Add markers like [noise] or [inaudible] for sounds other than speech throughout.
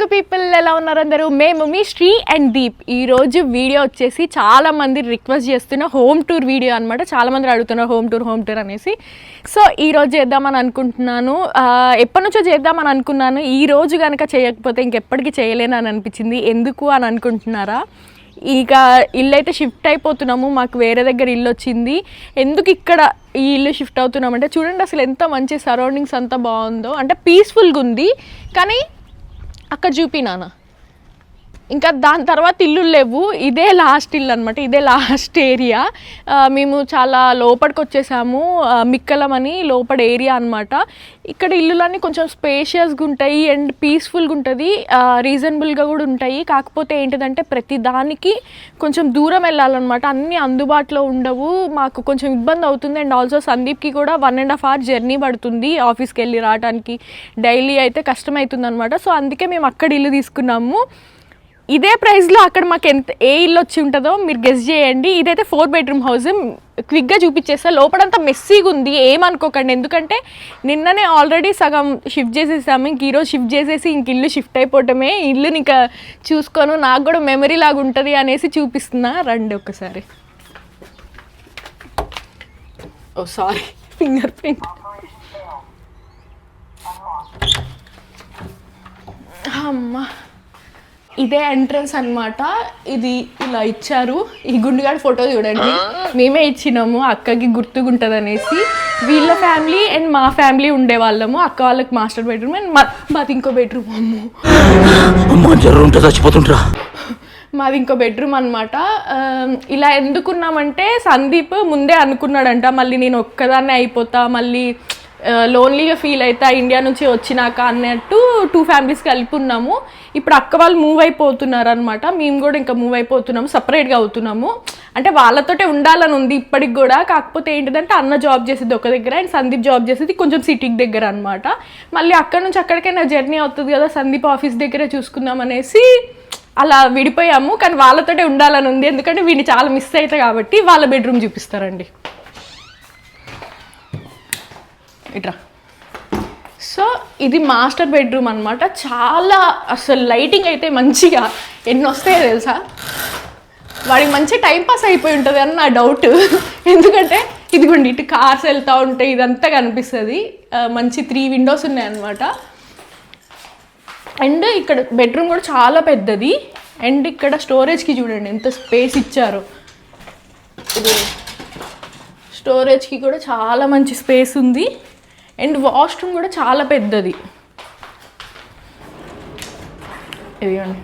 Telugu people ఎలా ఉన్నారు అందరూ? మేము మీ శ్రీ అండ్ దీప్. ఈరోజు వీడియో వచ్చేసి చాలామంది రిక్వెస్ట్ చేస్తున్న హోమ్ టూర్ వీడియో అనమాట చాలామంది అడుగుతున్నారు హోమ్ టూర్ హోమ్ టూర్ అనేసి. సో ఈరోజు చేద్దామని అనుకుంటున్నాను. ఎప్పటి నుంచో చేద్దామని అనుకున్నాను. ఈ రోజు కనుక చేయకపోతే ఇంకెప్పటికీ చేయలేను అని అనిపించింది. ఎందుకు అని అనుకుంటున్నారా? ఇక ఇల్లు అయితే షిఫ్ట్ అయిపోతున్నాము. మాకు వేరే దగ్గర ఇల్లు వచ్చింది. ఎందుకు ఇక్కడ ఈ ఇల్లు షిఫ్ట్ అవుతున్నామంటే చూడండి అసలు ఎంత మంచి సరౌండింగ్స్ అంతా బాగుందో. అంటే పీస్ఫుల్గా ఉంది. కానీ అక్కడ చూపి నాన్న. ఇంకా దాని తర్వాత ఇల్లు లేవు. ఇదే లాస్ట్ ఇల్లు అనమాట ఇదే లాస్ట్ ఏరియా మేము చాలా లోపలికి వచ్చేసాము. మిక్కలమని లోపల ఏరియా అనమాట ఇక్కడ ఇల్లులన్నీ కొంచెం స్పేషియస్గా ఉంటాయి అండ్ పీస్ఫుల్గా ఉంటుంది. రీజనబుల్గా కూడా ఉంటాయి. కాకపోతే ఏంటిదంటే ప్రతి దానికి కొంచెం దూరం వెళ్ళాలన్నమాట. అన్నీ అందుబాటులో ఉండవు. మాకు కొంచెం ఇబ్బంది అవుతుంది అండ్ ఆల్సో సందీప్కి కూడా one and half hour journey పడుతుంది ఆఫీస్కి వెళ్ళి రావడానికి డైలీ అయితే కష్టమవుతుంది అనమాట సో అందుకే మేము అక్కడ ఇల్లు తీసుకున్నాము. ఇదే ప్రైస్లో అక్కడ మాకు ఎంత ఏ ఇల్లు వచ్చి ఉంటుందో మీరు గెస్ చేయండి. ఇదైతే ఫోర్ బెడ్రూమ్ హౌస్ క్విక్గా చూపించేస్తా. లోపలంతా మెస్సీగా ఉంది. ఏమనుకోకండి. ఎందుకంటే నిన్ననే ఆల్రెడీ సగం షిఫ్ట్ చేసేసాము. ఇంక ఈరోజు షిఫ్ట్ చేసేసి ఇంక ఇల్లు షిఫ్ట్ అయిపోవటమే. ఇల్లుని ఇంకా చూసుకోను. నాకు కూడా మెమరీ లాగా ఉంటుంది అనేసి చూపిస్తున్నా. రండి ఒకసారి ఓ సారీ ఫింగర్ ప్రింట్ అమ్మా. ఇదే ఎంట్రన్స్ అన్నమాట. ఇది ఇలా ఇచ్చారు. ఈ గుండుగాడి ఫోటో చూడండి. మేమే ఇచ్చినాము అక్కకి గుర్తుగుంటుంది అనేసి వీళ్ళ ఫ్యామిలీ అండ్ మా ఫ్యామిలీ ఉండేవాళ్ళము. అక్క వాళ్ళకి మాస్టర్ బెడ్రూమ్ అండ్ మాది ఇంకో బెడ్రూమ్ అమ్ము. జ్వరం చచ్చిపోతుంటరా మాది ఇంకో బెడ్రూమ్ అనమాట ఇలా ఎందుకున్నామంటే సందీప్ ముందే అనుకున్నాడంట మళ్ళీ నేను ఒక్కదాన్నే అయిపోతా మళ్ళీ లోన్లీగా ఫీల్ అవుతా ఇండియా నుంచి వచ్చినాక అన్నట్టు టూ ఫ్యామిలీస్ కలిపి ఉన్నాము ఇప్పుడు అక్క వాళ్ళు మూవ్ అయిపోతున్నారు అనమాట మేము కూడా ఇంకా మూవ్ అయిపోతున్నాము సపరేట్గా అవుతున్నాము. అంటే వాళ్ళతోటే ఉండాలని ఉంది ఇప్పటికి కూడా. కాకపోతే ఏంటిదంటే అన్న జాబ్ చేసేది ఒక దగ్గర అండ్ సందీప్ జాబ్ చేసేది కొంచెం సిటీకి దగ్గర అనమాట మళ్ళీ అక్కడ నుంచి అక్కడికైనా జర్నీ అవుతుంది కదా సందీప్ ఆఫీస్ దగ్గరే చూసుకుందాం అనేసి అలా విడిపోయాము. కానీ వాళ్ళతోటే ఉండాలని ఉంది. ఎందుకంటే వీడిని చాలా మిస్ అవుతాయి కాబట్టి వాళ్ళ బెడ్రూమ్ చూపిస్తారండి. ఇట్రా. సో ఇది మాస్టర్ బెడ్రూమ్ అనమాట చాలా అసలు లైటింగ్ అయితే మంచిగా ఎన్ని వస్తాయో తెలుసా? వాడికి మంచి టైం పాస్ అయిపోయి ఉంటుంది అని నా డౌట్. ఎందుకంటే ఇదిగోండి ఇటు కార్స్ వెళ్తూ ఉంటాయి ఇదంతా కనిపిస్తుంది. మంచి త్రీ విండోస్ ఉన్నాయన్నమాట. అండ్ ఇక్కడ బెడ్రూమ్ కూడా చాలా పెద్దది. అండ్ ఇక్కడ స్టోరేజ్కి చూడండి ఎంత స్పేస్ ఇచ్చారు. ఇది స్టోరేజ్కి కూడా చాలా మంచి స్పేస్ ఉంది. అండ్ వాష్రూమ్ కూడా చాలా పెద్దది. ఇదిగోండి.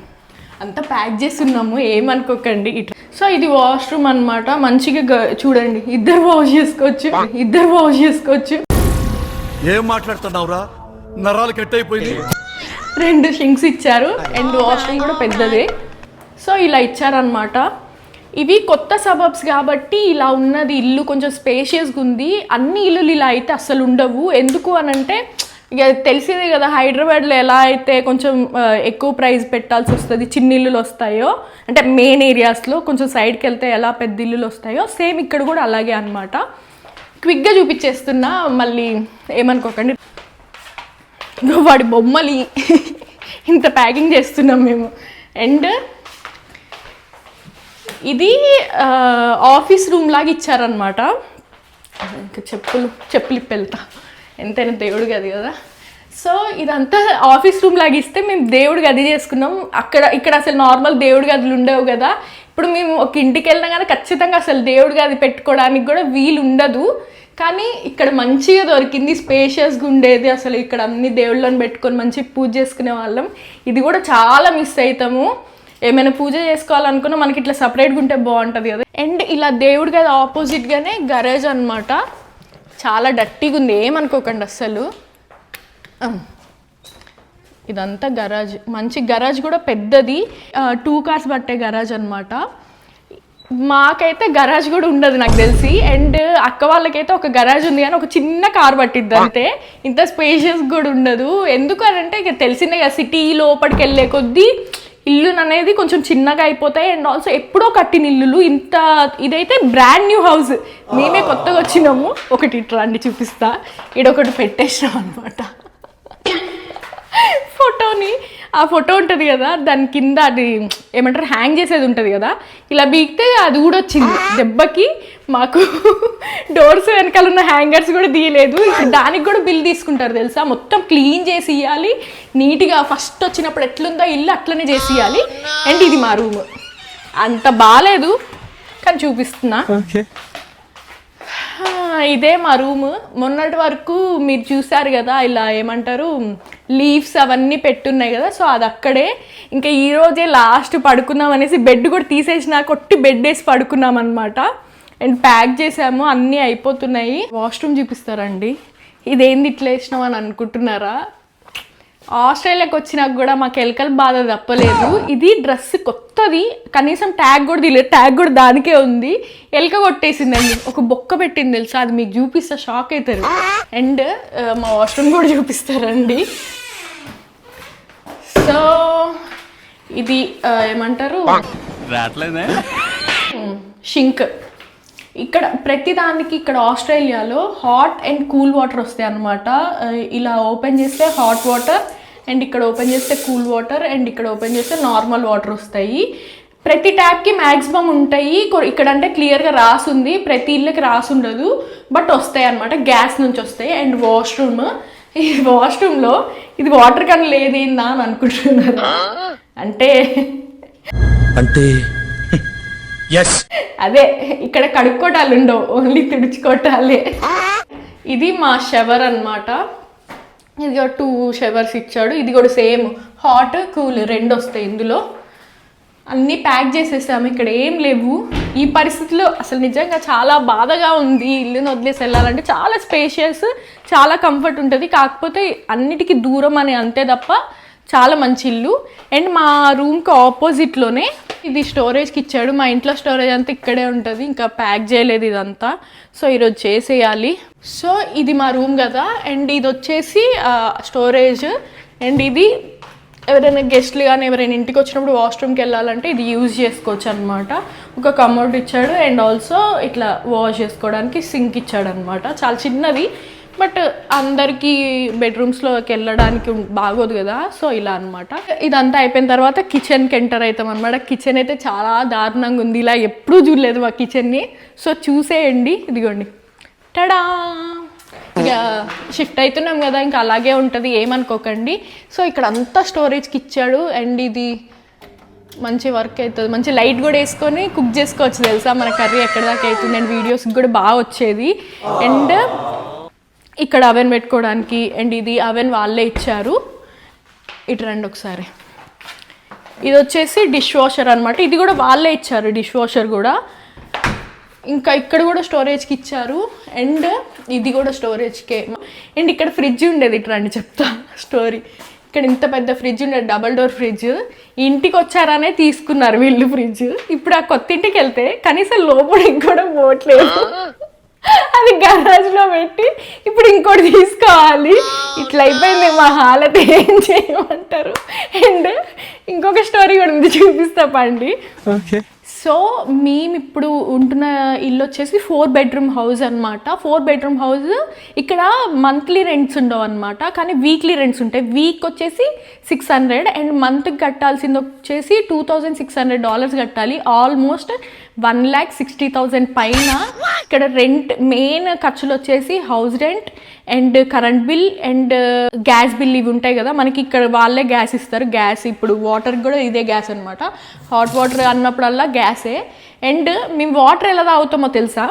అంతా ప్యాక్ చేస్తున్నాము ఏమనుకోకండి. ఇట్లా. సో ఇది వాష్రూమ్ అన్నమాట. మంచిగా చూడండి. ఇద్దరు వాష్ చేసుకోవచ్చు. ఇద్దరు వాష్ చేసుకోవచ్చు. ఏం మాట్లాడుతున్నావురా? నరాలు కట్ అయిపోయింది రెండు షింక్స్ ఇచ్చారు. అండ్ వాష్రూమ్ కూడా పెద్దదే. సో ఇలా ఇచ్చారనమాట ఇవి కొత్త సబబ్స్ కాబట్టి ఇలా ఉన్నది ఇల్లు కొంచెం స్పేషియస్గా ఉంది. అన్ని ఇల్లులు ఇలా అయితే అస్సలు ఉండవు. ఎందుకు అని అంటే ఇక తెలిసిందే కదా హైదరాబాద్లో ఎలా అయితే కొంచెం ఎక్కువ ప్రైస్ పెట్టాల్సి వస్తుంది చిన్న ఇల్లులు వస్తాయో అంటే మెయిన్ ఏరియాస్లో కొంచెం సైడ్కి వెళ్తే ఎలా పెద్ద ఇల్లులు వస్తాయో సేమ్ ఇక్కడ కూడా అలాగే అనమాట క్విక్గా చూపించేస్తున్నా మళ్ళీ ఏమనుకోకండి. వాడి బొమ్మలి [laughs] ఇంత ప్యాకింగ్ చేస్తున్నాం మేము. అండ్ ఇది ఆఫీస్ రూమ్ లాగా ఇచ్చారనమాట ఇంకా చెప్పులు చెప్పులు ఇప్పెళ్తా. ఎంతైనా దేవుడు గది కదా. సో ఇదంతా ఆఫీస్ రూమ్ లాగా ఇస్తే మేము దేవుడు గది చేసుకున్నాం. అక్కడ ఇక్కడ అసలు నార్మల్ దేవుడు గదులు ఉండవు కదా. ఇప్పుడు మేము ఒక ఇంటికి వెళ్ళినా కానీ ఖచ్చితంగా అసలు దేవుడు గది పెట్టుకోవడానికి కూడా వీలు ఉండదు. కానీ ఇక్కడ మంచిగా దొరికింది స్పేషియస్గా ఉండేది. అసలు ఇక్కడ అన్ని దేవుళ్ళని పెట్టుకొని మంచిగా పూజ చేసుకునే వాళ్ళం. ఇది కూడా చాలా మిస్ అవుతాము. ఏమైనా పూజ చేసుకోవాలనుకున్నా మనకి ఇట్లా సపరేట్గా ఉంటే బాగుంటుంది కదా. అండ్ ఇలా దేవుడి అది ఆపోజిట్గానే గరేజ్ అనమాట చాలా డట్టిగా ఉంది ఏమనుకోకండి అస్సలు. ఇదంతా గరాజ్ మంచి గరాజ్ కూడా పెద్దది. టూ కార్స్ పట్టే గరాజ్ అనమాట మాకైతే గరాజ్ కూడా ఉండదు నాకు తెలిసి. అండ్ అక్క వాళ్ళకైతే ఒక గరాజ్ ఉంది కానీ ఒక చిన్న కార్ పట్టిద్ది అంతే. ఇంత స్పేషియస్ కూడా ఉండదు. ఎందుకు అని అంటే ఇక తెలిసిందే కదా సిటీ లోపలికి వెళ్ళే కొద్దీ ఇల్లు అనేది కొంచెం చిన్నగా అయిపోతాయి. అండ్ ఆల్సో ఎప్పుడో కట్టిన ఇల్లులు ఇంత ఇదైతే బ్రాండ్ న్యూ హౌస్ మేమే కొత్తగా వచ్చినాము. ఒకటి ఇట్లా రండి చూపిస్తా. ఇడొకటి పెట్టేసినాం అనమాట ఫోటోని [laughs] ఆ ఫోటో ఉంటుంది కదా దాని కింద అది ఏమంటారు హ్యాంగ్ చేసేది ఉంటుంది కదా ఇలా బీగితే అది కూడా వచ్చింది. దెబ్బకి మాకు డోర్స్ వెనకాల ఉన్న హ్యాంగర్స్ కూడా తీయలేదు. ఇప్పుడు దానికి కూడా బిల్ తీసుకుంటారు తెలుసా? మొత్తం క్లీన్ చేసి ఇవ్వాలి నీట్గా ఫస్ట్ వచ్చినప్పుడు ఎట్లుందో ఇల్లు అట్లనే చేసి ఇవ్వాలి అండ్ ఇది మా రూమ్ అంత బాగాలేదు కానీ చూపిస్తున్నా. ఇదే మా రూమ్. మొన్నటి వరకు మీరు చూసారు కదా ఇలా ఏమంటారు లీవ్స్ అవన్నీ పెట్టున్నాయి కదా సో అది అక్కడే. ఇంకా ఈ రోజే లాస్ట్ పడుకుందాం అనేసి బెడ్ కూడా తీసేసిన కొట్టి బెడ్ వేసి పడుకున్నాం అనమాట అండ్ ప్యాక్ చేసాము అన్నీ అయిపోతున్నాయి. వాష్రూమ్ చూపిస్తారండి. ఇదేంది ఇట్లా వేసినాం అని అనుకుంటున్నారా? ఆస్ట్రేలియాకి వచ్చినాక కూడా మాకు ఎలకల బాధ తప్పలేదు. ఇది డ్రెస్ కొత్తది. కనీసం ట్యాగ్ కూడా తీయలేదు. ట్యాగ్ కూడా దానికే ఉంది. ఎలక కొట్టేసిందండి. ఒక బొక్క పెట్టింది తెలుసా? అది మీకు చూపిస్తే షాక్ అవుతారు. అండ్ మా వాష్రూమ్ కూడా చూపిస్తారండి. సో ఇది ఏమంటారు? షింక్. ఇక్కడ ప్రతి దానికి ఇక్కడ ఆస్ట్రేలియాలో హాట్ అండ్ కూల్ వాటర్ వస్తాయి అనమాట ఇలా ఓపెన్ చేస్తే హాట్ వాటర్ అండ్ ఇక్కడ ఓపెన్ చేస్తే కూల్ వాటర్ అండ్ ఇక్కడ ఓపెన్ చేస్తే నార్మల్ వాటర్ వస్తాయి. ప్రతి ట్యాప్కి మ్యాక్సిమం ఉంటాయి. ఇక్కడ అంటే క్లియర్గా రాసి ఉంది ప్రతి ఇళ్ళకి రాసి ఉండదు బట్ వస్తాయి అనమాట గ్యాస్ నుంచి వస్తాయి. And washroom. ఈ వాష్రూమ్లో ఇది వాటర్ కానీ లేదేందా అని అనుకుంటున్నారు. అంటే అంటే అదే ఇక్కడ కడుక్కోటాలు ఉండవు ఓన్లీ తుడుచుకోటాలే. ఇది మా షవర్ అన్నమాట. ఇది టూ షవర్స్ ఇచ్చాడు. ఇది కూడా సేమ్ హాట్ కూల్ రెండు వస్తాయి ఇందులో. అన్నీ ప్యాక్ చేసేసాము. ఇక్కడ ఏం లేవు. ఈ పరిస్థితిలో అసలు నిజంగా చాలా బాధగా ఉంది. ఇల్లుని వదిలేసి వెళ్ళాలంటే చాలా స్పేషియస్ చాలా కంఫర్ట్ ఉంటుంది. కాకపోతే అన్నిటికీ దూరం అని అంతే తప్ప చాలా మంచి ఇల్లు. అండ్ మా రూమ్కి ఆపోజిట్లోనే ఇది స్టోరేజ్కి ఇచ్చాడు. మా ఇంట్లో స్టోరేజ్ అంతా ఇక్కడే ఉంటుంది. ఇంకా ప్యాక్ చేయలేదు ఇదంతా. సో ఈరోజు చేసేయాలి. సో ఇది మా రూమ్ కదా. అండ్ ఇది వచ్చేసి స్టోరేజ్ అండ్ ఇది ఎవరైనా గెస్ట్లు కానీ ఎవరైనా ఇంటికి వచ్చినప్పుడు వాష్రూమ్కి వెళ్ళాలంటే ఇది యూజ్ చేసుకోవచ్చు అనమాట ఒక కమోడ్ ఇచ్చాడు. అండ్ ఆల్సో ఇట్లా వాష్ చేసుకోవడానికి సింక్ ఇచ్చాడు అనమాట చాలా చిన్నది. బట్ అందరికీ బెడ్రూమ్స్లోకి వెళ్ళడానికి బాగోదు కదా సో ఇలా అనమాట ఇదంతా అయిపోయిన తర్వాత కిచెన్కి ఎంటర్ అవుతాం అనమాట కిచెన్ అయితే చాలా దారుణంగా ఉంది. ఇలా ఎప్పుడూ చూడలేదు మా కిచెన్ని. సో చూసేయండి. ఇదిగోండి. టడా! ఇక షిఫ్ట్ అవుతున్నాం కదా ఇంకా అలాగే ఉంటుంది ఏమనుకోకండి. సో ఇక్కడ అంతా స్టోరేజ్కి ఇచ్చాడు. అండ్ ఇది మంచి వర్క్ అవుతుంది. మంచి లైట్ కూడా వేసుకొని కుక్ చేసుకోవచ్చు తెలుసా? మన కర్రీ ఎక్కడ దాకా అవుతుంది? అండ్ వీడియోస్కి కూడా బాగా వచ్చేది. అండ్ ఇక్కడ అవెన్ పెట్టుకోవడానికి అండ్ ఇది అవెన్ వాళ్ళే ఇచ్చారు. ఇటు రండి ఒకసారి. ఇది వచ్చేసి డిష్ వాషర్ అనమాట ఇది కూడా వాళ్ళే ఇచ్చారు డిష్ వాషర్ కూడా. ఇంకా ఇక్కడ కూడా స్టోరేజ్కి ఇచ్చారు. అండ్ ఇది కూడా స్టోరేజ్కే అండ్ ఇక్కడ ఫ్రిడ్జ్ ఉండేది. ఇటు రండి చెప్తా స్టోరీ ఇక్కడ ఇంత పెద్ద ఫ్రిడ్జ్ ఉండేది. డబల్ డోర్ ఫ్రిడ్జ్ ఇంటికి వచ్చారనే తీసుకున్నారు వీళ్ళు ఫ్రిడ్జ్ ఇప్పుడు ఆ కొత్త ఇంటికి వెళ్తే కనీసం లోపలికి కూడా పోవట్లేదు. అది గరాజ్లో పెట్టి ఇప్పుడు ఇంకోటి తీసుకోవాలి. ఇట్లా అయిపోయింది మా హాలత ఏం చేయమంటారు? అండ్ ఇంకొక స్టోరీ కూడా ఉంది చూపిస్తా పండి. సో మేము ఇప్పుడు ఉంటున్న ఇల్లు వచ్చేసి ఫోర్ బెడ్రూమ్ హౌస్ అన్నమాట. ఫోర్ బెడ్రూమ్ హౌస్ ఇక్కడ మంత్లీ రెంట్స్ ఉండవు అనమాట కానీ వీక్లీ రెంట్స్ ఉంటాయి. వీక్ వచ్చేసి సిక్స్ హండ్రెడ్ అండ్ మంత్కి కట్టాల్సింది వచ్చేసి two thousand six hundred dollars కట్టాలి. Almost one lakh sixty thousand పైన ఇక్కడ రెంట్ మెయిన్ ఖర్చులు వచ్చేసి house rent and current bill and gas bill ఇవి ఉంటాయి కదా. మనకి ఇక్కడ వాళ్ళే గ్యాస్ ఇస్తారు. గ్యాస్ ఇప్పుడు వాటర్ కూడా ఇదే గ్యాస్ అనమాట హాట్ వాటర్ అన్నప్పుడల్లా గ్యాస్ అండ్ మేము వాటర్ ఎలా తాగుతామో తెలుసా?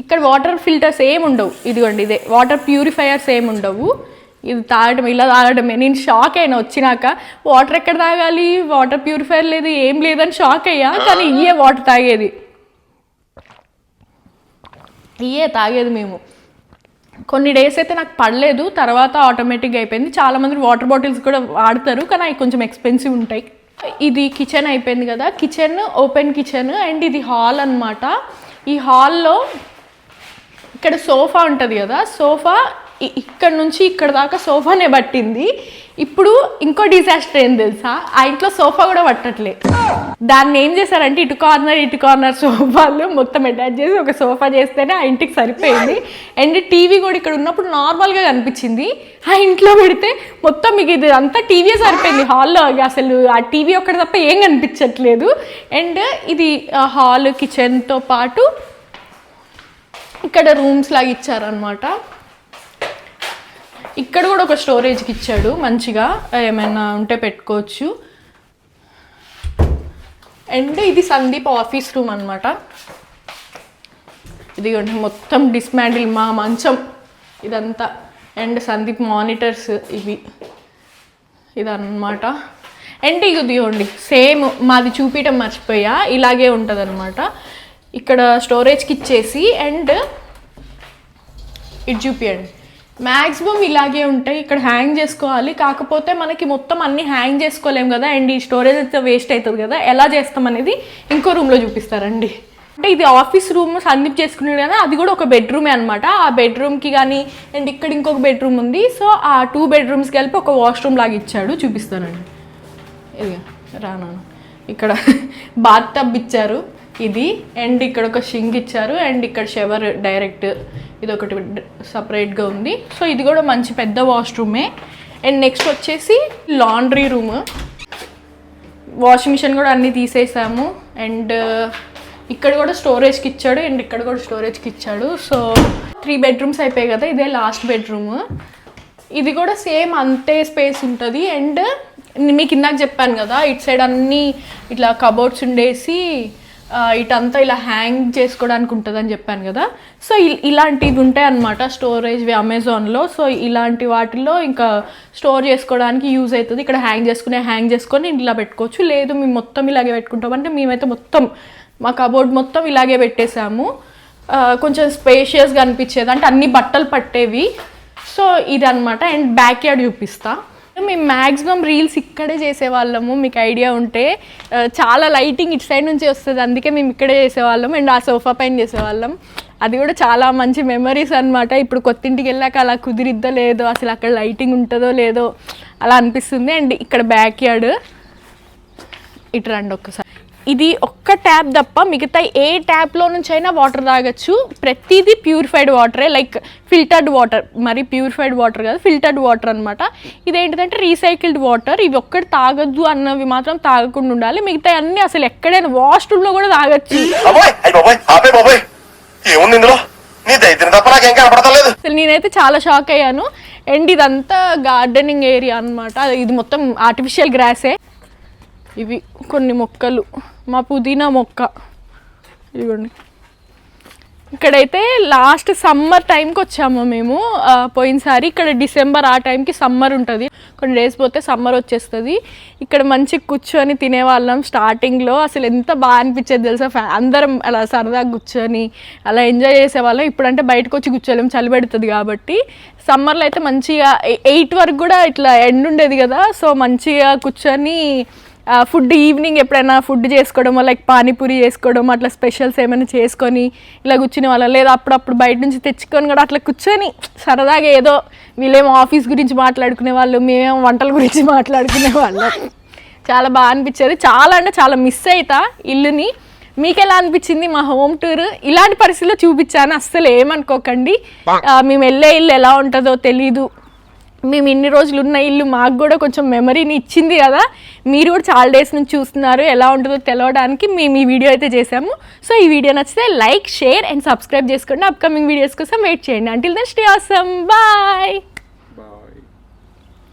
ఇక్కడ వాటర్ ఫిల్టర్స్ ఏమి ఉండవు. ఇదిగోండి ఇదే. వాటర్ ప్యూరిఫైయర్స్ ఏమి ఉండవు. ఇది తాగడం ఇలా తాగడమే నేను షాక్ అయినా వచ్చినాక వాటర్ ఎక్కడ తాగాలి? వాటర్ ప్యూరిఫైయర్ లేదు ఏం లేదని షాక్ అయ్యా కానీ ఇయే వాటర్ తాగేది. ఇయే తాగేది మేము. కొన్ని డేస్ అయితే నాకు పడలేదు తర్వాత ఆటోమేటిక్గా అయిపోయింది. చాలామంది వాటర్ బాటిల్స్ కూడా వాడతారు కానీ అవి కొంచెం ఎక్స్పెన్సివ్ ఉంటాయి. ఇది కిచెన్ అయిపోయింది కదా. కిచెన్ ఓపెన్ కిచెన్ అండ్ ఇది హాల్ అన్నమాట. ఈ హాల్లో ఇక్కడ సోఫా ఉంటుంది కదా. సోఫా ఇక్కడ నుంచి ఇక్కడ దాకా సోఫానే పట్టింది. ఇప్పుడు ఇంకో డిజాస్టర్ ఏం తెలుసా? ఆ ఇంట్లో సోఫా కూడా పట్టట్లే. దాన్ని ఏం చేశారంటే ఇటు కార్నర్ ఇటు కార్నర్ సోఫాలు మొత్తం అటాచ్ చేసి ఒక సోఫా చేస్తేనే ఆ ఇంటికి సరిపోయింది. అండ్ టీవీ కూడా ఇక్కడ ఉన్నప్పుడు నార్మల్గా కనిపించింది. ఆ ఇంట్లో పెడితే మొత్తం మీకు ఇది అంతా టీవీ సరిపోయింది. హాల్లో అసలు ఆ టీవీ ఒక్కటి తప్ప ఏం కనిపించట్లేదు. అండ్ ఇది హాల్ కిచెన్తో పాటు ఇక్కడ రూమ్స్ లాగా ఇచ్చారనమాట ఇక్కడ కూడా ఒక స్టోరేజ్కి ఇచ్చాడు మంచిగా. ఏమైనా ఉంటే పెట్టుకోవచ్చు. అండ్ ఇది సందీప్ ఆఫీస్ రూమ్ అనమాట ఇదిగోండి మొత్తం డిస్మాండిల్ మా మంచం. ఇదంతా. అండ్ సందీప్ మానిటర్స్ ఇవి. ఇదన్నమాట. అండ్ ఇది ఇదిగోండి సేమ్ మాది చూపించడం మర్చిపోయా. ఇలాగే ఉంటుంది ఇక్కడ స్టోరేజ్కి ఇచ్చేసి అండ్ ఇది చూపియండి. మ్యాక్సిమం ఇలాగే ఉంటాయి. ఇక్కడ హ్యాంగ్ చేసుకోవాలి. కాకపోతే మనకి మొత్తం అన్ని హ్యాంగ్ చేసుకోలేము కదా. అండ్ ఈ స్టోరేజ్ అయితే వేస్ట్ అవుతుంది కదా. ఎలా చేస్తాం అనేది ఇంకో రూమ్లో చూపిస్తారండి. అంటే ఇది ఆఫీస్ రూమ్ సందీప్ చేసుకున్నాడు కదా. అది కూడా ఒక బెడ్రూమే అనమాట ఆ బెడ్రూమ్కి కానీ అండ్ ఇక్కడ ఇంకొక బెడ్రూమ్ ఉంది. సో ఆ టూ బెడ్రూమ్స్కి కలిపి ఒక వాష్రూమ్ లాగా ఇచ్చాడు. చూపిస్తానండి. ఇది రానా ఇక్కడ [laughs] బాత్ టబ్ ఇచ్చారు. ఇది. అండ్ ఇక్కడ ఒక షింక్ ఇచ్చారు. అండ్ ఇక్కడ షవర్ డైరెక్ట్ ఇది ఒకటి సపరేట్గా ఉంది. సో ఇది కూడా మంచి పెద్ద వాష్రూమే అండ్ నెక్స్ట్ వచ్చేసి లాండ్రీ రూమ్ వాషింగ్ మిషన్ కూడా అన్నీ తీసేసాము. అండ్ uh, ఇక్కడ కూడా స్టోరేజ్కి ఇచ్చాడు. అండ్ ఇక్కడ కూడా స్టోరేజ్కి ఇచ్చాడు. సో త్రీ బెడ్రూమ్స్ అయిపోయాయి కదా. ఇదే లాస్ట్ బెడ్రూమ్ ఇది కూడా సేమ్ అంతే స్పేస్ ఉంటుంది. అండ్ మీకు ఇందాక చెప్పాను కదా ఇటు సైడ్ అన్నీ ఇట్లా కబోర్డ్స్ ఉండేసి ఇటంతా ఇలా హ్యాంగ్ చేసుకోవడానికి ఉంటుందని చెప్పాను కదా. సో ఇలాంటివి ఉంటాయి అన్నమాట స్టోరేజ్ అమెజాన్లో సో ఇలాంటి వాటిల్లో ఇంకా స్టోర్ చేసుకోవడానికి యూజ్ అవుతుంది. ఇక్కడ హ్యాంగ్ చేసుకునే హ్యాంగ్ చేసుకొని ఇలా పెట్టుకోవచ్చు. లేదు మేము మొత్తం ఇలాగే పెట్టుకుంటాం. అంటే మేమైతే మొత్తం మా కబోర్డ్ మొత్తం ఇలాగే పెట్టేశాము. కొంచెం స్పేషియస్గా అనిపించేది. అంటే అన్ని బట్టలు పట్టేవి. సో ఇది అనమాట అండ్ బ్యాక్ యార్డ్ చూపిస్తాను మేము మ్యాక్సిమం రీల్స్ ఇక్కడే చేసేవాళ్ళము. మీకు ఐడియా ఉంటే చాలా లైటింగ్ ఇటు సైడ్ నుంచి వస్తుంది. అందుకే మేము ఇక్కడే చేసేవాళ్ళం అండ్ ఆ సోఫా పైన చేసేవాళ్ళం. అది కూడా చాలా మంచి మెమరీస్ అన్నమాట. ఇప్పుడు కొత్తింటికి వెళ్ళాక అలా కుదిరిద్దో లేదో అసలు అక్కడ లైటింగ్ ఉంటుందో లేదో అలా అనిపిస్తుంది. అండ్ ఇక్కడ బ్యాక్ యార్డ్. ఇటు రండి ఒక్కసారి. ఇది ఒక్క ట్యాప్ తప్ప మిగతా ఏ ట్యాప్లో నుంచి అయినా వాటర్ తాగొచ్చు. ప్రతిదీ ప్యూరిఫైడ్ వాటరే లైక్ ఫిల్టర్డ్ వాటర్. మరి ప్యూరిఫైడ్ వాటర్ కాదు ఫిల్టర్డ్ వాటర్ అనమాట ఇదేంటిదంటే రీసైకిల్డ్ వాటర్. ఇవి ఒక్కటి తాగొద్దు అన్నవి మాత్రం తాగకుండా ఉండాలి. మిగతా అన్నీ అసలు ఎక్కడైనా వాష్రూమ్లో కూడా తాగొచ్చు. అసలు నేనైతే చాలా షాక్ అయ్యాను. అండ్ ఇదంతా గార్డెనింగ్ ఏరియా అనమాట ఇది మొత్తం ఆర్టిఫిషియల్ గ్రాసే ఇవి కొన్ని మొక్కలు. మా పుదీనా మొక్క. ఇదిగోండి. ఇక్కడైతే లాస్ట్ సమ్మర్ టైంకి వచ్చాము మేము. పోయినసారి ఇక్కడ డిసెంబర్ ఆ టైంకి సమ్మర్ ఉంటుంది. కొన్ని డేస్ పోతే సమ్మర్ వచ్చేస్తుంది. ఇక్కడ మంచి కూర్చొని తినేవాళ్ళం స్టార్టింగ్లో. అసలు ఎంత బాగా అనిపించేది తెలుసా? అందరం అలా సరదాగా కూర్చొని అలా ఎంజాయ్ చేసేవాళ్ళం. ఇప్పుడంటే బయటకు వచ్చి కూర్చోలేం చలి పెడుతుంది కాబట్టి. సమ్మర్లో అయితే మంచిగా ఎయిట్ వరకు కూడా ఇట్లా ఎండ్ ఉండేది కదా. సో మంచిగా కూర్చొని ఫుడ్ ఈవినింగ్ ఎప్పుడైనా ఫుడ్ చేసుకోవడం లైక్ పానీపూరి చేసుకోవడం అట్లా స్పెషల్స్ ఏమైనా చేసుకొని ఇలా కూర్చునే వాళ్ళం. లేదా అప్పుడప్పుడు బయట నుంచి తెచ్చుకొని కూడా అట్లా కూర్చొని సరదాగా ఏదో వీళ్ళేమో ఆఫీస్ గురించి మాట్లాడుకునే వాళ్ళు మేమేమో వంటల గురించి మాట్లాడుకునే వాళ్ళం. చాలా బాగా అనిపించేది. చాలా అంటే చాలా మిస్ అవుతా ఇల్లుని. మీకు ఎలా అనిపించింది మా హోమ్ టూర్ ఇలాంటి పరిస్థితుల్లో చూపించాను. అస్సలు ఏమనుకోకండి. మేము వెళ్ళే ఇల్లు ఎలా ఉంటుందో తెలీదు. మేము ఇన్ని రోజులు ఉన్న ఇల్లు మాకు కూడా కొంచెం మెమరీని ఇచ్చింది కదా. మీరు కూడా చాలా డేస్ నుంచి చూస్తున్నారు ఎలా ఉంటుందో తెలవడానికి మేము ఈ వీడియో అయితే చేసాము సో ఈ వీడియో నచ్చితే లైక్ షేర్ అండ్ సబ్స్క్రైబ్ చేసుకోండి. అప్కమింగ్ వీడియోస్ కోసం వెయిట్ చేయండి. Until then stay awesome bye